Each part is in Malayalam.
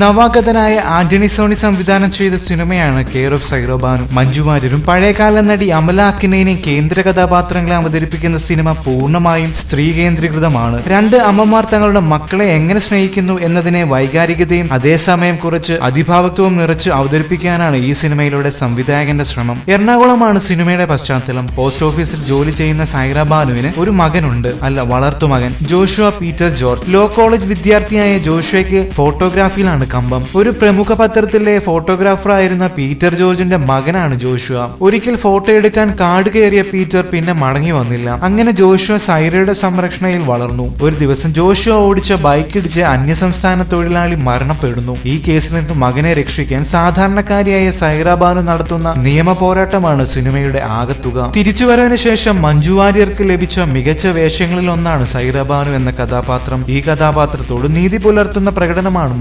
നവാഗതനായ ആന്റണി സോണി സംവിധാനം ചെയ്ത സിനിമയാണ് കെയർ ഓഫ് സൈറോബാനു. മഞ്ജു പഴയകാല നടി അമല അക്കിനെയും കേന്ദ്ര കഥാപാത്രങ്ങളെ അവതരിപ്പിക്കുന്ന സിനിമ പൂർണമായും സ്ത്രീ കേന്ദ്രീകൃതമാണ് രണ്ട് അമ്മമാർ തങ്ങളുടെ മക്കളെ എങ്ങനെ സ്നേഹിക്കുന്നു എന്നതിനെ വൈകാരികതയും അതേസമയം കുറച്ച് അതിഭാവത്വവും നിറച്ച് അവതരിപ്പിക്കാനാണ് ഈ സിനിമയിലൂടെ സംവിധായകന്റെ ശ്രമം. എറണാകുളമാണ് സിനിമയുടെ പശ്ചാത്തലം. പോസ്റ്റ് ഓഫീസിൽ ജോലി ചെയ്യുന്ന സൈറ ബാനുവിന് ഒരു മകനുണ്ട്. അല്ല വളർത്തുമകൻ Joshua Peter George. Law college വിദ്യാർത്ഥിയായ ജോഷുവയ്ക്ക് ഫോട്ടോഗ്രാഫിയിലാണ് കമ്പം. ഒരു പ്രമുഖ പത്രത്തിലെ ഫോട്ടോഗ്രാഫർ ആയിരുന്ന പീറ്റർ ജോർജിന്റെ മകനാണ് ജോഷുവ. ഒരിക്കൽ ഫോട്ടോ എടുക്കാൻ കാട് കയറിയ പീറ്റർ പിന്നെ മടങ്ങി വന്നില്ല. അങ്ങനെ ജോഷുവ സൈറയുടെ സംരക്ഷണയിൽ വളർന്നു. ഒരു ദിവസം ജോഷുവ ഓടിച്ച ബൈക്ക് ഇടിച്ച് അന്യസംസ്ഥാന തൊഴിലാളി മരണപ്പെടുന്നു. ഈ കേസിൽ നിന്ന് മകനെ രക്ഷിക്കാൻ സാധാരണക്കാരിയായ സൈറ ബാനു നടത്തുന്ന നിയമ പോരാട്ടമാണ് സിനിമയുടെ ആകത്തുക. തിരിച്ചുവരവിന് ശേഷം മഞ്ജു വാര്യർക്ക് ലഭിച്ച മികച്ച വേഷങ്ങളിൽ ഒന്നാണ് സൈറ ബാനു എന്ന കഥാപാത്രം. ഈ കഥാപാത്രത്തോട് നീതി പുലർത്തുന്ന പ്രകടനമാണ്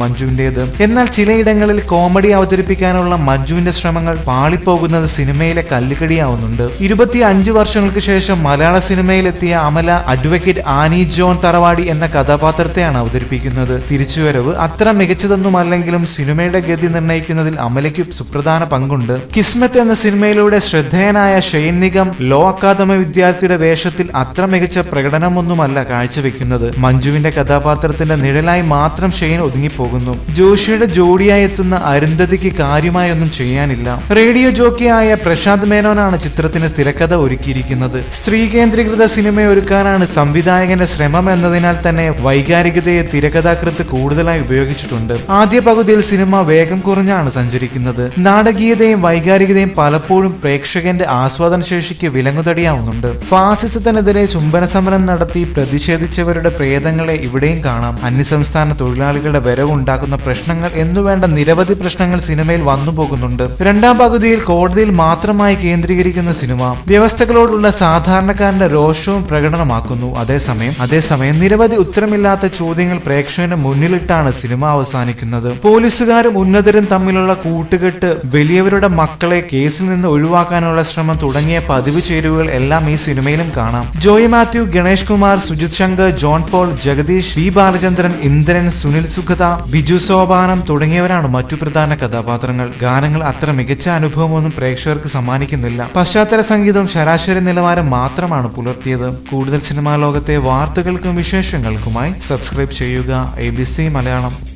മഞ്ജുവിന്റേത് എന്നാൽ ചിലയിടങ്ങളിൽ കോമഡി അവതരിപ്പിക്കാനുള്ള മഞ്ജുവിന്റെ ശ്രമങ്ങൾ പാളിപ്പോകുന്നത് സിനിമയിലെ കല്ലുകടിയാവുന്നുണ്ട്. ഇരുപത്തി അഞ്ചു വർഷങ്ങൾക്ക് ശേഷം മലയാള സിനിമയിലെത്തിയ Amala advocate Annie John Tharavadi എന്ന കഥാപാത്രത്തെയാണ് അവതരിപ്പിക്കുന്നത്. തിരിച്ചുവരവ് അത്ര മികച്ചതൊന്നുമല്ലെങ്കിലും സിനിമയുടെ ഗതി നിർണയിക്കുന്നതിൽ അമലയ്ക്ക് സുപ്രധാന പങ്കുണ്ട്. കിസ്മത്ത് എന്ന സിനിമയിലൂടെ ശ്രദ്ധേയനായ ഷെയ്ൻ നിഗം ലോ അക്കാദമി വിദ്യാർത്ഥിയുടെ വേഷത്തിൽ അത്ര മികച്ച പ്രകടനമൊന്നുമല്ല കാഴ്ചവെക്കുന്നത്. മഞ്ജുവിന്റെ കഥാപാത്രത്തിന്റെ നിഴലായി മാത്രം ഷെയ്ൻ ഒതുങ്ങിപ്പോകുന്നു. ജോഷിയുടെ ജോഡിയായി എത്തുന്ന അരുന്ധതിക്ക് കാര്യമായൊന്നും ചെയ്യാനില്ല. റേഡിയോ ജോക്കിയായ പ്രശാന്ത് മേനോനാണ് ചിത്രത്തിന് തിരക്കഥ ഒരുക്കിയിരിക്കുന്നത്. സ്ത്രീ കേന്ദ്രീകൃത സിനിമ ഒരുക്കാനാണ് സംവിധായകന്റെ ശ്രമം എന്നതിനാൽ തന്നെ വൈകാരികതയെ തിരക്കഥാകൃത്ത് കൂടുതലായി ഉപയോഗിച്ചിട്ടുണ്ട്. ആദ്യ പകുതിയിൽ സിനിമ വേഗം കുറഞ്ഞാണ് സഞ്ചരിക്കുന്നത്. നാടകീയതയും വൈകാരികതയും പലപ്പോഴും പ്രേക്ഷകന്റെ ആസ്വാദന ശേഷിക്ക് വിലങ്ങുതടിയാവുന്നുണ്ട്. ഫാസിസത്തിനെതിരെ ചുംബന സമരം നടത്തി പ്രതിഷേധിച്ചവരുടെ പ്രേതങ്ങളെ ഇവിടെയും കാണാം. അന്യസംസ്ഥാന തൊഴിലാളികളുടെ വരവുണ്ടാക്കുന്ന പ്രശ്നങ്ങൾ എന്നുവേണ്ട നിരവധി പ്രശ്നങ്ങൾ സിനിമയിൽ വന്നു പോകുന്നുണ്ട്. രണ്ടാം പകുതിയിൽ കോടതിയിൽ മാത്രമായി കേന്ദ്രീകരിക്കുന്ന സിനിമ വ്യവസ്ഥകളോടുള്ള സാധാരണക്കാരന്റെ രോഷവും പ്രകടനമാക്കുന്നു. അതേസമയം അതേസമയം നിരവധി ഉത്തരമില്ലാത്ത ചോദ്യങ്ങൾ പ്രേക്ഷകന് മുന്നിലിട്ടാണ് സിനിമ അവസാനിക്കുന്നത്. പോലീസുകാരും ഉന്നതരും തമ്മിലുള്ള കൂട്ടുകെട്ട് വലിയവരുടെ മക്കളെ കേസിൽ നിന്ന് ഒഴിവാക്കാനുള്ള ശ്രമം തുടങ്ങിയ പതിവ് ചേരുവകൾ എല്ലാം ഈ സിനിമയിലും കാണാം. ജോയ് മാത്യു ഗണേഷ് കുമാർ സുജിത് ശങ്കർ ജോൺ പോൾ ജഗദീഷ് വി ബാലചന്ദ്രൻ ഇന്ദ്രൻ സുനിൽ സുഖത ബിജു സോപാനം തുടങ്ങിയവരാണ് മറ്റു പ്രധാന കഥാപാത്രങ്ങൾ. ഗാനങ്ങൾ അത്ര മികച്ച അനുഭവമൊന്നും പ്രേക്ഷകർക്ക് സമ്മാനിക്കുന്നില്ല. പശ്ചാത്തല സംഗീതം ശരാശരി നിലവാരം മാത്രമാണ് പുലർത്തിയത്. കൂടുതൽ സിനിമാ ലോകത്തെ വാർത്തകൾക്കും വിശേഷങ്ങൾക്കുമായി സബ്സ്ക്രൈബ് ചെയ്യുക. എ മലയാളം.